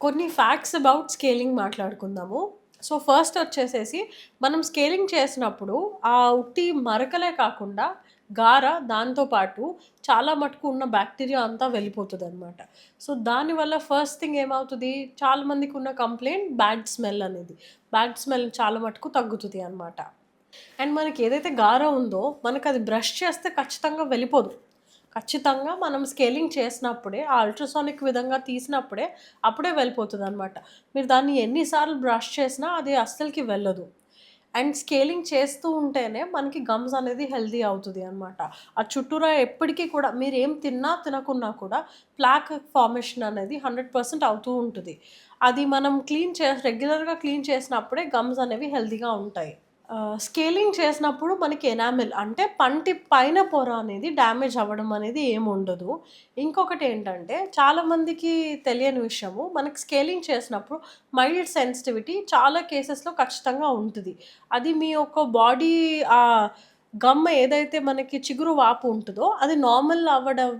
కొన్ని facts about scaling మాట్లాడుకుందాము. So first వచ్చేసేసి మనం స్కేలింగ్ చేసినప్పుడు ఆ ఉట్టి మరకలే కాకుండా గార దాంతోపాటు చాలా మటుకు ఉన్న బ్యాక్టీరియా అంతా వెళ్ళిపోతుంది అనమాట సో దానివల్ల ఫస్ట్ థింగ్ ఏమవుతుంది? చాలా మందికి ఉన్న కంప్లైంట్ బ్యాడ్ స్మెల్ అనేది. బ్యాడ్ స్మెల్ చాలా మటుకు తగ్గుతుంది అనమాట అండ్ మనకి ఏదైతే గార ఉందో మనకు అది బ్రష్ చేస్తే ఖచ్చితంగా వెళ్ళిపోదు. ఖచ్చితంగా మనం స్కేలింగ్ చేసినప్పుడే ఆ అల్ట్రాసానిక్ విధంగా తీసినప్పుడే అప్పుడే వెళ్ళిపోతుంది అనమాట మీరు దాన్ని ఎన్నిసార్లు బ్రష్ చేసినా అది అస్సలకి వెళ్ళదు. అండ్ స్కేలింగ్ చేస్తూ ఉంటేనే మనకి గమ్స్ అనేది హెల్దీ అవుతుంది అనమాట ఆ చుట్టూరా ఎప్పటికీ కూడా మీరు ఏం తిన్నా తినకున్నా కూడా ప్లాక్ ఫార్మేషన్ అనేది హండ్రెడ్ పర్సెంట్ అవుతూ ఉంటుంది. అది మనం క్లీన్ చే రెగ్యులర్గా క్లీన్ చేసినప్పుడే గమ్స్ అనేవి హెల్దీగా ఉంటాయి. స్కేలింగ్ చేసినప్పుడు మనకి ఎనామిల్ అంటే పంటి పైన పొర అనేది డ్యామేజ్ అవ్వడం అనేది ఏమి ఉండదు ఇంకొకటి ఏంటంటే చాలామందికి తెలియని విషయము మనకి స్కేలింగ్ చేసినప్పుడు మైల్డ్ సెన్సిటివిటీ చాలా కేసెస్లో ఖచ్చితంగా ఉంటుంది. అది మీ యొక్క బాడీ ఆ గమ్ ఏదైతే మనకి చిగురు వాపు ఉంటుందో అది నార్మల్ అవ్వడం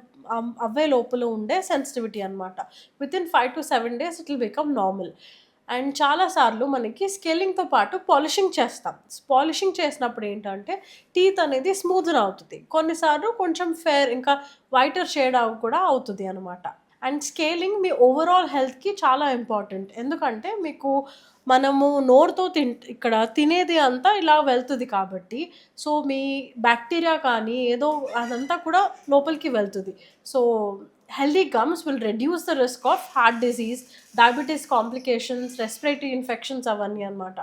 అవ్వే లోపల ఉండే సెన్సిటివిటీ అనమాట within five to seven days it will become normal. And చాలాసార్లు మనకి స్కేలింగ్తో పాటు పాలిషింగ్ చేస్తాం. పాలిషింగ్ చేసినప్పుడు ఏంటంటే టీత్ అనేది స్మూత్గా అవుతుంది. కొన్నిసార్లు కొంచెం ఫేర్ ఇంకా వైటర్ షేడ్ కూడా అవుతుంది అనమాట అండ్ స్కేలింగ్ మీ ఓవరాల్ హెల్త్కి చాలా ఇంపార్టెంట్ ఎందుకంటే మీకు మనము నోరుతో తిన్ ఇక్కడ తినేది అంతా ఇలా వెళ్తుంది కాబట్టి సో మీ బ్యాక్టీరియా కానీ ఏదో అదంతా కూడా లోపలికి వెళ్తుంది. So healthy gums will reduce the risk of heart disease diabetes complications respiratory infections అవన్నీ అనమాట